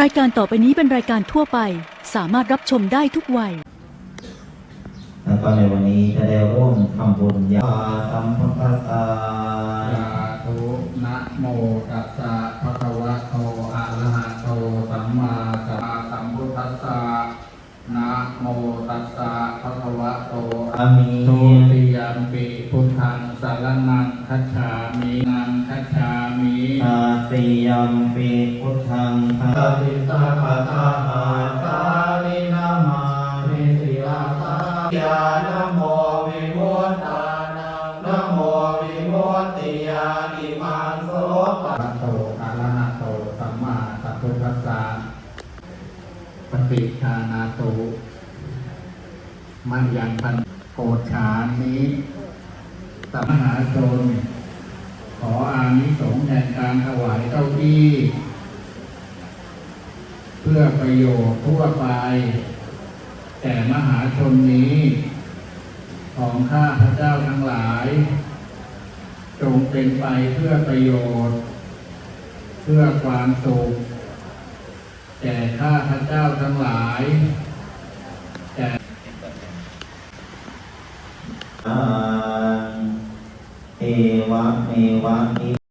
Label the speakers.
Speaker 1: รายการต่อไปนี้เป็นรายการทั่วไป สามารถรับชมได้ทุกวัย
Speaker 2: แล้วก็ในวันนี้จะได้ร่วมทำบุญยาสัมพุทธัสสะ
Speaker 3: สาธุนะโมตัสสะภะคะวะโตอะระหะโตสัมมาสัมพุทธัสสะนะโมตัสสะภะคะวะโต
Speaker 2: อามี
Speaker 3: ทุติยมปิพุทธังสารนังคัจฉามินังคัจฉามิ
Speaker 2: ตาติยัมปิพุทธังคาติสาคาตาหาสาลินามานิสิลาสายานโมวิโมตานังนโมวิโมติยานิมังโสปะ
Speaker 3: โตอะระหะโตสัมมาสัมพุทธัสสะปฏิชานาตุมันยังพันโกฏฐานี้สัมหาชนขออา นิสงส์แห่งการถวายเก้าอี้ เพื่อประโยชน์ทั่วไป แต่มหาชนนี้ ของข้าพระเจ้าทั้งหลาย จงเป็นไปเพื่อประโยชน์ เพื่อความสุขแก่ข้าพระเจ้าทั้งหลายแก่
Speaker 2: อาเอวะเมวะอิ